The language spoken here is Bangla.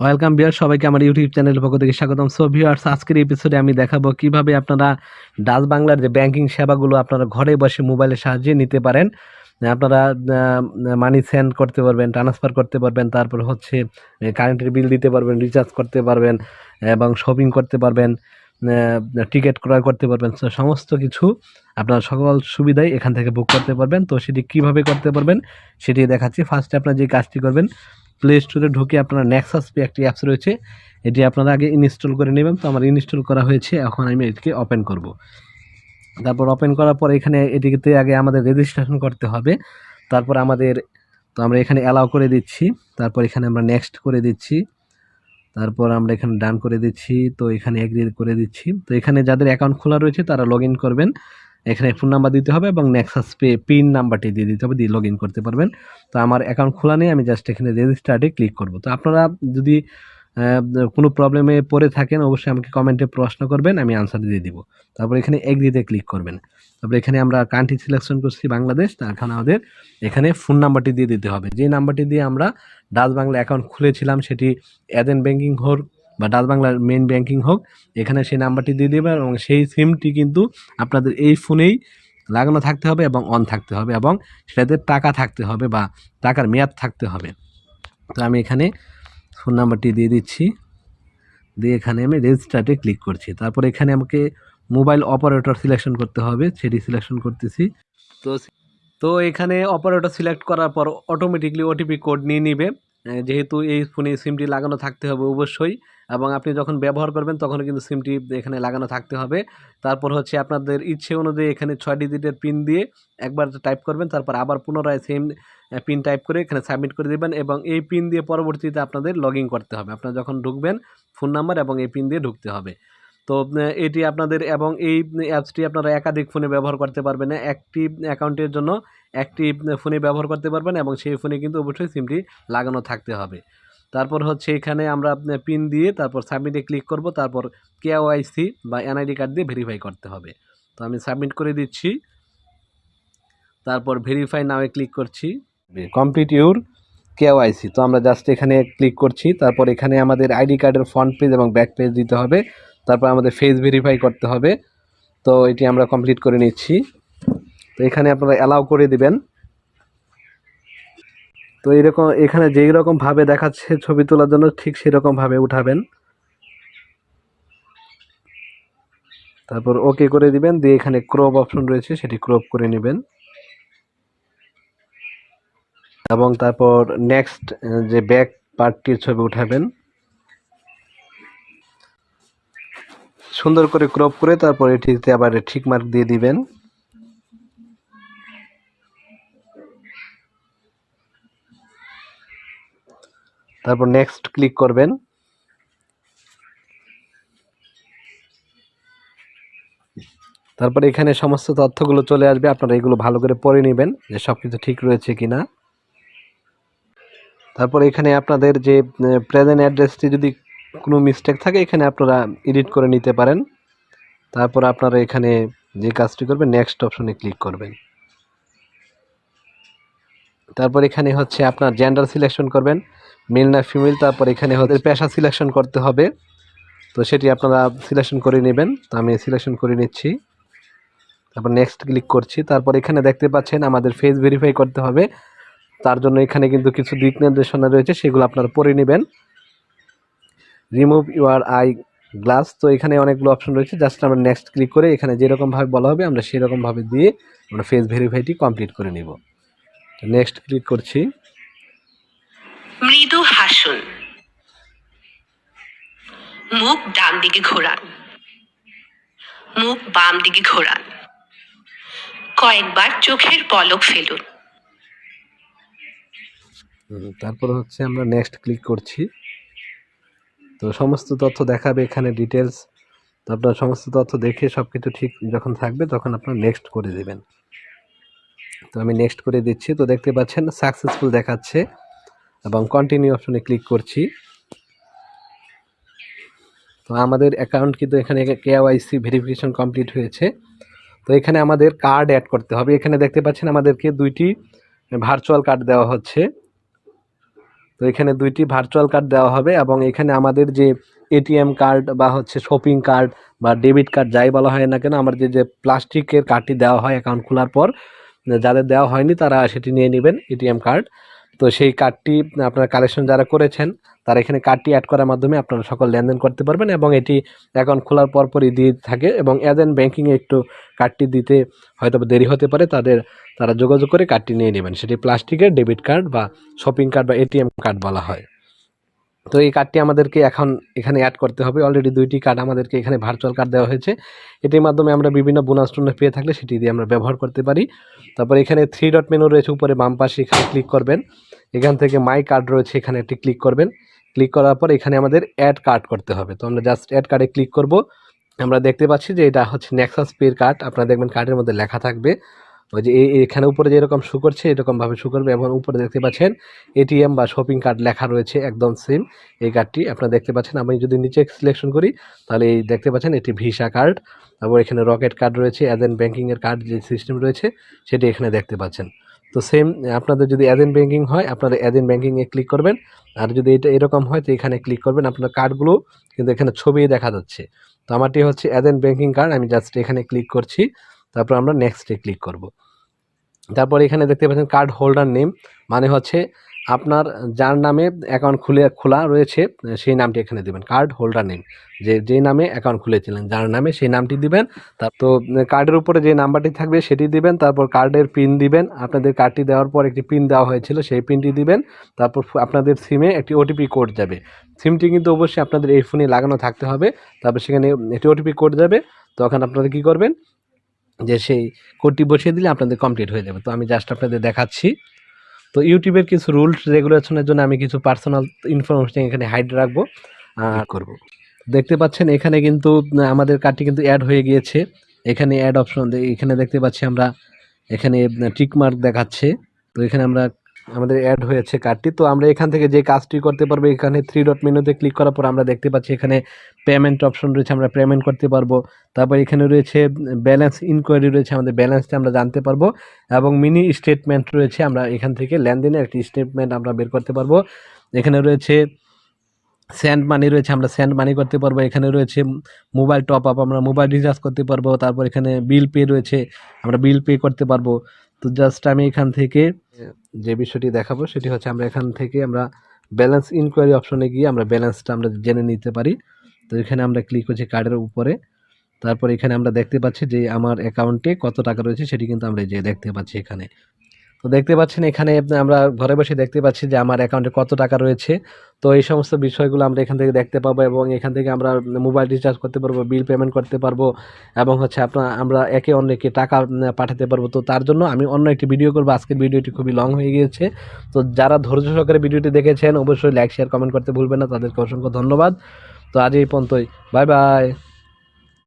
ওয়েলকাম বিয়ার সবাইকে আমার ইউটিউব চ্যানেলের পক্ষ থেকে স্বাগতম। সো ভিউয়ার্স আজকের এপিসোডে আমি দেখাবো কীভাবে আপনারা ডাচ বাংলার যে ব্যাংকিং সেবাগুলো আপনারা ঘরে বসে মোবাইলের সাহায্যে নিতে পারেন, আপনারা মানি সেন্ড করতে পারবেন ট্রান্সফার করতে পারবেন, তারপর হচ্ছে কারেন্টের বিল দিতে পারবেন রিচার্জ করতে পারবেন, এবং শপিং করতে পারবেন টিকিট ক্রয় করতে পারবেন। সমস্ত কিছু আপনার সকল সুবিধাই এখান থেকে বুক করতে পারবেন। তো, সেটি কীভাবে করতে পারবেন, সেটি দেখাচ্ছি। ফার্স্টে আপনারা যে কাজটি করবেন প্লে স্টোরে ঢুকে আপনারা নেক্সাস পে একটি অ্যাপস রয়েছে। এটি আপনারা আগে ইনস্টল করে নেবেন। তো আমার ইনস্টল করা হয়েছে। এখন আমি এটিকে ওপেন করব। তারপর ওপেন করার পর এখানে এটিতে আগে আমাদের রেজিস্ট্রেশন করতে হবে। তারপর আমাদের, তো আমরা এখানে অ্যালাউ করে দিচ্ছি। তারপর এখানে আমরা নেক্সট করে দিচ্ছি। তারপর আমরা এখানে ডান করে দিচ্ছি। তো এখানে এগ্রি করে দিচ্ছি। তো এখানে যাদের অ্যাকাউন্ট খোলা রয়েছে, তারা লগ করবেন। এখানে ফোন নাম্বার দিতে হবে এবং নেক্সাস পে পিন নাম্বারটি দিয়ে দিতে হবে, দিয়ে লগ করতে পারবেন। তো আমার অ্যাকাউন্ট খোলা নেই, আমি জাস্ট এখানে রেজিস্টার্ডে ক্লিক করব। তো আপনারা যদি কোনো প্রবলেমে পড়ে থাকেন, অবশ্যই আমাকে কমেন্টে প্রশ্ন করবেন, আমি আনসার দিয়ে দিব। তারপর এখানে এগ্রিতে ক্লিক করবেন। তারপর এখানে আমরা কান্ট্রি সিলেকশন করছি বাংলাদেশ তার এখানে আমাদের এখানে ফোন নাম্বারটি দিয়ে দিতে হবে। যে নাম্বারটি দিয়ে আমরা ডাচ বাংলা অ্যাকাউন্ট খুলেছিলাম, সেটি এজেন্ট ব্যাঙ্কিং হোক বা ডাচ বাংলার মেন ব্যাংকিং হোক, এখানে সেই নাম্বারটি দিয়ে দেবেন এবং সেই সিমটি কিন্তু আপনাদের এই ফোনেই লাগানো থাকতে হবে এবং অন থাকতে হবে এবং সেটাতে টাকা থাকতে হবে বা টাকার মেয়াদ থাকতে হবে। তো আমি এখানে ফোন নাম্বারটি দিয়ে দিচ্ছি। দিয়ে এখানে আমি রেজিস্টার্টে ক্লিক করছি। তারপর এখানে আমাকে মোবাইল অপারেটর সিলেকশন করতে হবে, সেটি সিলেকশন করতেছি। তো তো এখানে অপারেটর সিলেক্ট করার পর অটোমেটিকলি ওটিপি কোড নিয়ে নিবে। যেহেতু এই ফোনে সিমটি লাগানো থাকতে হবে অবশ্যই, এবং আপনি যখন ব্যবহার করবেন তখন কিন্তু সিমটি এখানে লাগানো থাকতে হবে। তারপর হচ্ছে আপনাদের ইচ্ছে অনুযায়ী এখানে ছয় ডিজিটের পিন দিয়ে একবার টাইপ করবেন, তারপর আবার পুনরায় সেম পিন টাইপ করে এখানে সাবমিট করে দেবেন, এবং এই পিন দিয়ে পরবর্তীতে আপনাদের লগ করতে হবে। আপনারা যখন ঢুকবেন ফোন নাম্বার এবং এই পিন দিয়ে ঢুকতে হবে। তো এটি আপনাদের এবং এই অ্যাপসটি আপনারা একাধিক ফোনে ব্যবহার করতে পারবেন, একটি অ্যাকাউন্টের জন্য একটি ফোনে ব্যবহার করতে পারবেন এবং সেই ফোনে কিন্তু অবশ্যই সিমটি লাগানো থাকতে হবে। তারপর হচ্ছে এখানে আমরা পিন দিয়ে তারপর সাবমিটে ক্লিক করব, তারপর কেওয়াইসি বা এনআইডি কার্ড দিয়ে ভেরিফাই করতে হবে। তো আমি সাবমিট করে দিচ্ছি। তারপর ভেরিফাই নামে ক্লিক করছি। কমপ্লিট ইউর কেওয়াইসি তো আমরা জাস্ট এখানে ক্লিক করছি। তারপর এখানে আমাদের আইডি কার্ডের ফ্রন্ট পেজ এবং ব্যাক পেজ দিতে হবে। তারপর আমাদের ফেস ভেরিফাই করতে হবে। তো এটি আমরা কমপ্লিট করে নিচ্ছি। তো এখানে আপনারা অ্যালাউ করে দিবেন। তো এরকম এখানে যেই রকম ভাবে দেখাচ্ছে ছবি তোলার জন্য ঠিক সেরকম ভাবে উঠাবেন। তারপর ওকে করে দিবেন, দিয়ে এখানে ক্রপ অপশন রয়েছে, সেটি ক্রপ করে নেবেন। এবং তারপর নেক্সট যে ব্যাক পার্টটির ছবি উঠাবেন। সুন্দর করে ক্রপ করে তারপর এটিতে আবার ঠিক মার্ক দিয়ে দিবেন। তারপর নেক্সট ক্লিক করবেন। তারপর এখানে সমস্ত তথ্যগুলো চলে আসবে, আপনারা এগুলো ভালো করে পড়ে নেবেন যে সব কিছু ঠিক রয়েছে কি না তারপর এখানে আপনাদের যে প্রেজেন্ট অ্যাড্রেসটি যদি কোনো মিস্টেক থাকে, এখানে আপনারা এডিট করে নিতে পারেন। তারপর আপনারা এখানে যে কাজটি করবেন নেক্সট অপশনে ক্লিক করবেন। তারপর এখানে হচ্ছে আপনার জেন্ডার সিলেকশন করবেন। মেল না ফিমেল তারপর এখানে হচ্ছে পেশা সিলেকশন করতে হবে। তো সেটি আপনারা সিলেকশন করে নেবেন। তো আমি সিলেকশন করে নিচ্ছি। তারপর নেক্সট ক্লিক করছি। তারপর এখানে দেখতে পাচ্ছেন আমাদের ফেস ভেরিফাই করতে হবে। তার জন্য এখানে কিন্তু কিছু দিক নির্দেশনা রয়েছে, সেগুলো আপনারা পড়ে নেবেন। রিমুভ ইউর আই গ্লাস তো এখানে অনেকগুলো অপশন রয়েছে। জাস্ট আমরা নেক্সট ক্লিক করে এখানে যেরকমভাবে বলা হবে, আমরা সেরকমভাবে দিয়ে আমরা ফেস ভেরিফাইটি কমপ্লিট করে নিব। নেক্সট ক্লিক করছি। মৃদু হাসুন। মুখ ডান দিকে ঘোরান। মুখ বাম দিকে ঘোরান। কয়েকবার চোখের পলক ফেলুন। তারপর হচ্ছে আমরা নেক্সট ক্লিক করছি। তো সমস্ত তথ্য দেখাবে এখানে ডিটেলস তো আপনার সমস্ত তথ্য দেখে সব কিছু ঠিক যখন থাকবে, তখন আপনার নেক্সট করে দেবেন। তো আমি নেক্সট করে দিচ্ছি। তো দেখতে পাচ্ছেন সাকসেসফুল দেখাচ্ছে। এবং কন্টিনিউ অপশনে ক্লিক করছি। তো আমাদের অ্যাকাউন্ট কিন্তু এখানে কে কেওয়াইসি ভেরিফিকেশন কমপ্লিট হয়েছে। তো এখানে আমাদের কার্ড অ্যাড করতে হবে। এখানে দেখতে পাচ্ছেন আমাদেরকে দুইটি ভার্চুয়াল কার্ড দেওয়া হচ্ছে। তো এখানে দুইটি ভার্চুয়াল কার্ড দেওয়া হবে এবং এখানে আমাদের যে এটিএম কার্ড বা হচ্ছে শপিং কার্ড বা ডেবিট কার্ড যাই বলা হয় না কেন আমার যে যে প্লাস্টিকের কার্ডটি দেওয়া হয় অ্যাকাউন্ট খোলার পর, যাদের দেওয়া হয়নি তারা সেটি নিয়ে নেবেন এটিএম কার্ড তো সেই কার্ডটি আপনার কালেকশন যারা করেছেন, তারা এখানে কার্ডটি অ্যাড করার মাধ্যমে আপনারা সকল লেনদেন করতে পারবেন এবং এটি অ্যাকাউন্ট খোলার পরপরই দিয়ে থাকে এবং এজেন্ট ব্যাঙ্কিংয়ে একটু কার্ডটি দিতে হয়তো দেরি হতে পারে, তাদের, তারা যোগাযোগ করে কার্ডটি নিয়ে নেবেন। সেটি প্লাস্টিকের ডেবিট কার্ড বা শপিং কার্ড বা এটিএম কার্ড বলা হয়। তো এই কার্ডটি আমাদেরকে এখন এখানে অ্যাড করতে হবে। অলরেডি দুইটি কার্ড আমাদেরকে এখানে ভার্চুয়াল কার্ড দেওয়া হয়েছে। এটির মাধ্যমে আমরা বিভিন্ন বোনাস টোনাস পেয়ে থাকলে সেটি দিয়ে আমরা ব্যবহার করতে পারি। তারপর এখানে থ্রি ডট মেনু রয়েছে উপরে বাম পাশে, এখানে ক্লিক করবেন। এখান থেকে মাই কার্ড রয়েছে, এখানে একটি ক্লিক করবেন। ক্লিক করার পর এখানে আমাদের অ্যাড কার্ড করতে হবে। তো আমরা জাস্ট অ্যাড কার্ডে ক্লিক করব। আমরা দেখতে পাচ্ছি যে এটা হচ্ছে নেক্সাস পের কার্ড আপনারা দেখবেন কার্ডের মধ্যে লেখা থাকবে। ওই যে এখানে উপরে যেরকম শু করছে, এরকমভাবে শু করবে এবং উপরে দেখতে পাচ্ছেন এটিএম বা শপিং কার্ড লেখা রয়েছে একদম সেম এই কার্ডটি আপনারা দেখতে পাচ্ছেন, আমি যদি নিচে সিলেকশন করি, তাহলে এই দেখতে পাচ্ছেন এটি ভিসা কার্ড তারপর এখানে রকেট কার্ড রয়েছে এজেন্ট ব্যাংকিংয়ের কার্ড যে সিস্টেম রয়েছে, সেটি এখানে দেখতে পাচ্ছেন। তো সেম আপনাদের যদি এজেন্ট ব্যাংকিং হয়, আপনারা এজেন্ট ব্যাংকিংয়ে ক্লিক করবেন। আর যদি এটা এরকম হয়, তো এখানে ক্লিক করবেন আপনার কার্ডগুলো কিন্তু এখানে ছবি দেখা যাচ্ছে। তো আমারটি হচ্ছে এজেন্ট ব্যাংকিং কার্ড আমি জাস্ট এখানে ক্লিক করছি। তারপর আমরা নেক্সটে ক্লিক করব। তারপর এখানে দেখতে পাচ্ছেন কার্ড হোল্ডার নেম মানে হচ্ছে আপনার যার নামে অ্যাকাউন্ট খুলে, খোলা রয়েছে, সেই নামটি এখানে দিবেন কার্ড হোল্ডার নেম যে যে নামে অ্যাকাউন্ট খুলেছিলেন, যার নামে সেই নামটি দিবেন, তার তো কার্ডের উপরে যে নাম্বারটি থাকবে সেটি দিবেন, তারপর কার্ডের পিন দিবেন, আপনাদের কার্ডটি দেওয়ার পর একটি পিন দেওয়া হয়েছিল, সেই পিনটি দিবেন, তারপর আপনাদের সিমে একটি ওটিপি কোড যাবে। সিমটি কিন্তু অবশ্যই আপনাদের এই ফোনে লাগানো থাকতে হবে, তারপর সেখানে একটি ওটিপি কোড যাবে, তখন আপনারা কী করবেন যে সেই কোডটি বসিয়ে দিলে আপনাদের কমপ্লিট হয়ে যাবে। তো আমি জাস্ট আপনাদের দেখাচ্ছি। তো ইউটিউবের কিছু রুলস রেগুলেশনের জন্য আমি কিছু পার্সোনাল ইনফরমেশন এখানে হাইড রাখব। আর করব। দেখতে পাচ্ছেন এখানে কিন্তু আমাদের কার্ডটি কিন্তু অ্যাড হয়ে গিয়েছে। এখানে অ্যাড অপশন এখানে দেখতে পাচ্ছি আমরা এখানে টিকমার্ক দেখাচ্ছে। তো এখানে আমরা আমাদের অ্যাড হয়েছে কার্ডটি তো আমরা এখান থেকে যে কাজটি করতে পারব, এখানে থ্রি ডট মেনুতে ক্লিক করার পর আমরা দেখতে পাচ্ছি এখানে পেমেন্ট অপশন রয়েছে, আমরা পেমেন্ট করতে পারব। তারপর এখানে রয়েছে ব্যালেন্স ইনকোয়ারি রয়েছে, আমাদের ব্যালেন্সটা আমরা জানতে পারব। এবং মিনি স্টেটমেন্ট রয়েছে, আমরা এখান থেকে লেনদেনের একটি স্টেটমেন্ট আমরা বের করতে পারব। এখানে রয়েছে স্যান্ড মানি রয়েছে, আমরা স্যান্ড মানি করতে পারব। এখানে রয়েছে মোবাইল টপ আপ আমরা মোবাইল রিচার্জ করতে পারব। তারপর এখানে বিল পে রয়েছে, আমরা বিল পে করতে পারব। তো জাস্ট আমি এখান থেকে যে বিষয়টি দেখাবো সেটি হচ্ছে আমরা এখান থেকে আমরা ব্যালেন্স ইনকোয়ারি অপশনে গিয়ে আমরা ব্যালেন্সটা আমরা জেনে নিতে পারি। তো এখানে আমরা ক্লিক করছি কার্ডের উপরে। তারপর এখানে আমরা দেখতে পাচ্ছি যে আমার অ্যাকাউন্টে কত টাকা রয়েছে সেটি কিন্তু আমরা যে দেখতে পাচ্ছি এখানে। তো দেখতে পাচ্ছেন এখানে আমরা ঘরে বসে দেখতে পাচ্ছি যে আমার অ্যাকাউন্টে কত টাকা রয়েছে। তো এই সমস্ত বিষয়গুলো আমরা এখান থেকে দেখতে পাবো এবং এখান থেকে আমরা মোবাইল রিচার্জ করতে পারব, বিল পেমেন্ট করতে পারব এবং হচ্ছে আপনার আমরা একে অন্যকে টাকা পাঠাতে পারব। তো তার জন্য আমি অন্য একটি ভিডিও করব। আজকের ভিডিওটি খুবই লং হয়ে গিয়েছে। তো যারা ধৈর্য সহকারে ভিডিওটি দেখেছেন, অবশ্যই লাইক, শেয়ার, কমেন্ট করতে ভুলবেন না। তাদেরকে অসংখ্য ধন্যবাদ। তো আজ এই পর্যন্তই। Bye bye.